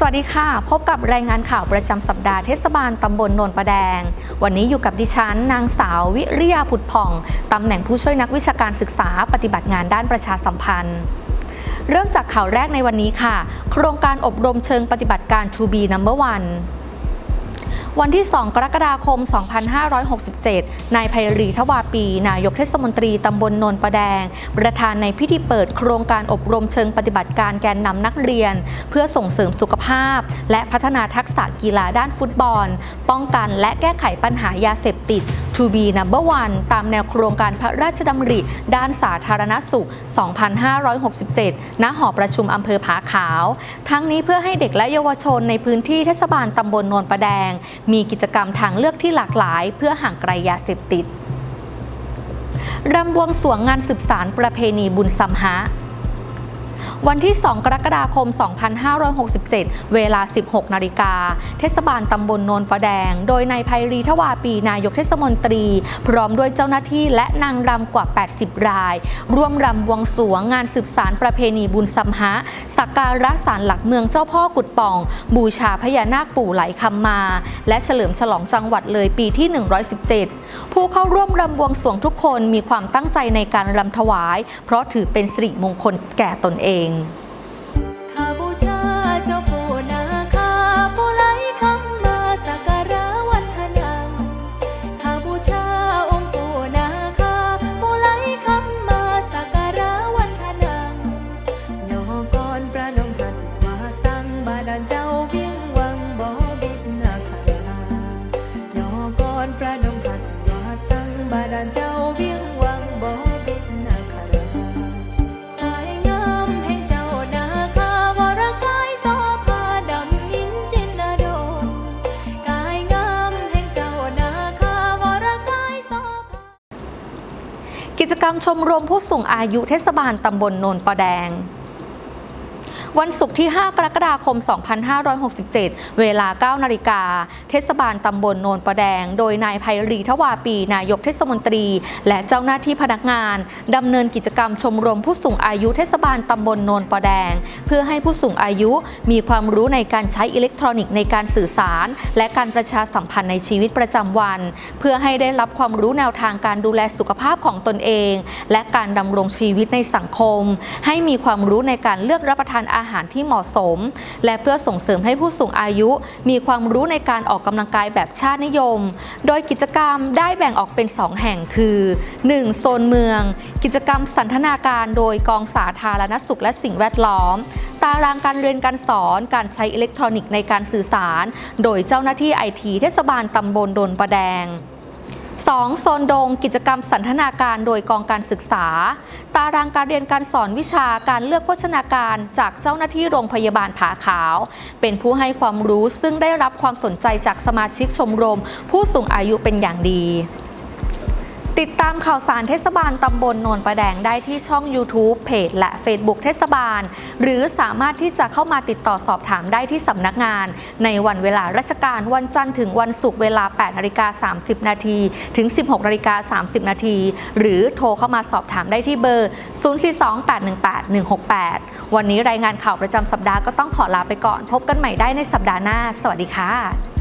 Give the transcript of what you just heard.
สวัสดีค่ะ พบกับรายงานข่าวประจำสัปดาห์เทศบาลตำบลโนนประแดง วันนี้อยู่กับดิฉัน นางสาววิริยาผุดผ่อง ตำแหน่งผู้ช่วยนักวิชาการศึกษาปฏิบัติงานด้านประชาสัมพันธ์ เริ่มจากข่าวแรกในวันนี้ค่ะ โครงการอบรมเชิงปฏิบัติการ To be number one วันที่ 2 กรกฎาคม 2567 นายไพรีทวาปี นายกเทศมนตรีตำบลโนนประแดง ประธานในพิธีเปิดโครงการอบรมเชิงปฏิบัติการแกนนำนักเรียน เพื่อส่งเสริมสุขภาพ และพัฒนาทักษะกีฬาด้านฟุตบอล ป้องกันและแก้ไขปัญหายาเสพติด To be number one ตามแนวโครงการพระราชดำริ ด้านสาธารณสุข 2567 ณ หอประชุมอำเภอผาขาว ทั้งนี้เพื่อให้เด็กและเยาวชนในพื้นที่เทศบาลตำบลโนนประแดง มีกิจกรรมทางเลือกที่หลากหลาย เพื่อห่างไกลยาเสพติดรำบวงสวงงานสืบสารประเพณีบุญสัมหะ วันที่ 2 กรกฎาคม 2567 เวลา 16 นาฬิกา เทศบาลตำบลโนนประแดง โดยนายไพรีทวาปีนายกเทศมนตรี พร้อมด้วยเจ้าหน้าที่และนางรำกว่า 80 ราย ร่วมรำบวงสรวงงานสืบสารประเพณีบุญสัมหะสักการะศาลหลักเมืองเจ้าพ่อกุดป่อง บูชาพญานาคปู่ไหลคำมา และเฉลิมฉลองจังหวัดเลยปีที่ 117 ผู้เข้าร่วมรำบวงสรวงทุกคนมีความตั้งใจในการรำถวาย เพราะถือเป็นสิริมงคลแก่ตนเอง home. กิจกรมชมรมผู้สูงอายุเทศบาลตำบลโนนประแดง วันศุกร์ที่ 5 กรกฎาคม 2567 เวลา 9 นาฬิกา เทศบาลตำบลโนนประแดง โดยนายไพรีทวาปี นายกเทศมนตรี และเจ้าหน้าที่พนักงานดำเนินกิจกรรมชมรมผู้สูงอายุเทศบาลตำบลโนนประแดง เพื่อให้ผู้สูงอายุมีความรู้ในการใช้อิเล็กทรอนิกส์ในการสื่อสาร และการประชาสัมพันธ์ในชีวิตประจำวัน เพื่อให้ได้รับความรู้แนวทางการดูแลสุขภาพของตนเอง และการดำรงชีวิตในสังคม ให้มีความรู้ในการเลือกรับประทานอาหารที่เหมาะสม และเพื่อส่งเสริมให้ผู้สูงอายุ มีความรู้ในการออกกำลังกายแบบชาตินิยม โดยกิจกรรมได้แบ่งออกเป็น 2 แห่งคือ 1. โซนเมือง กิจกรรมสันทนาการโดยกองสาธารณสุขและสิ่งแวดล้อมตารางการเรียนการสอนการใช้อิเล็กทรอนิกส์ในการสื่อสาร โดยเจ้าหน้าที่ไอทีเทศบาลตำบลดนประแดง 2. โซนดงกิจกรรมสันทนาการโดยกองการศึกษา ตารางการเรียนการสอนวิชาการเลือกโภชนาการจากเจ้าหน้าที่โรงพยาบาลผาขาว เป็นผู้ให้ความรู้ซึ่งได้รับความสนใจจากสมาชิกชมรม ผู้สูงอายุเป็นอย่างดี ติดตามข่าวสารเทศบาลตำบลโนนประแดงได้ที่ช่อง YouTube เพจและ Facebook เทศบาล หรือสามารถที่จะเข้ามาติดต่อสอบถามได้ที่สำนักงาน ในวันเวลาราชการวันจันทร์ถึงวันศุกร์เวลา 8นาฬิกา30 นาทีถึง 16นาฬิกา30 นาทีหรือโทรเข้ามาสอบถามได้ที่เบอร์ 042-818-168 วันนี้รายงานข่าวประจำสัปดาห์ก็ต้องขอลาไปก่อน พบกันใหม่ได้ในสัปดาห์หน้า สวัสดีค่ะ